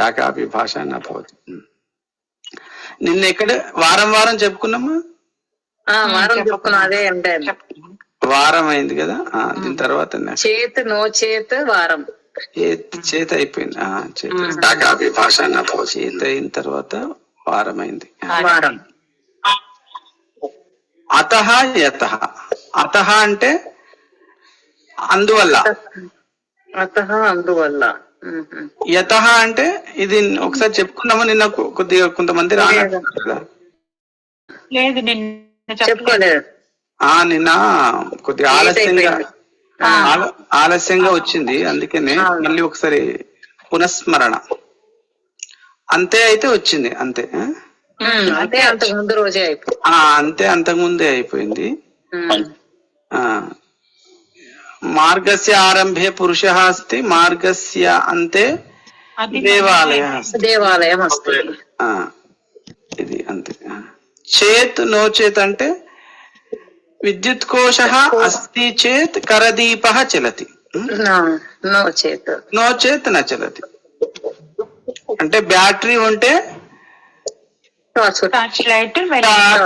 యాకాపి భాష నభవతి. నిన్న ఎక్కడ? వారం వారం చెప్పుకున్నామా? ఆ వారం చెప్పుకున్నాం అదే అంటే వారం అయింది కదా? ఆ, దీని తర్వాత. చేత్ నో చేత్ వారం. చేత్ చేత అయిపోయింది. ఆ, చేత. యాకాపి భాష నభవతి చేత అయిన తర్వాత వారం అయింది. వారం. అత యత. అత అంటే అందువల్ల. అత అందువల్ల. యత అంటే ఇది ఒకసారి చెప్పుకున్నామా నిన్న కొద్దిగా కొంతమంది రాలేదు కదా. లేదు నిన్న చెప్పలేదు. చెప్పుకోలేదు. ఆ నిన్న కొద్దిగా ఆలస్యంగా ఆల- ఆలస్యంగా వచ్చింది. అందుకనే మళ్ళీ ఒకసారి పునఃస్మరణ. అంతే అయితే వచ్చింది. అంతే. అంటే అంతకు ముందు రోజే అయిపోయింది. ఆ అంతే అంతకుముందే అయిపోయింది. మ్మ్. ఆ మార్గస్య ఆరంభే పురుష అస్తి మార్గస్య అంతే దేవాలయ. దేవాలయం వస్తుంది ఇది అంతే. చేత్ నో చేత్ అంటే విద్యుత్ కోశ అస్తి చేత్ కరదీప చలతి. నా- చేత్. నో చేత్ న చలతి. అంటే బ్యాటరీ ఉంటే టార్చ్ టార్చ్ లైట్ టార్చ్.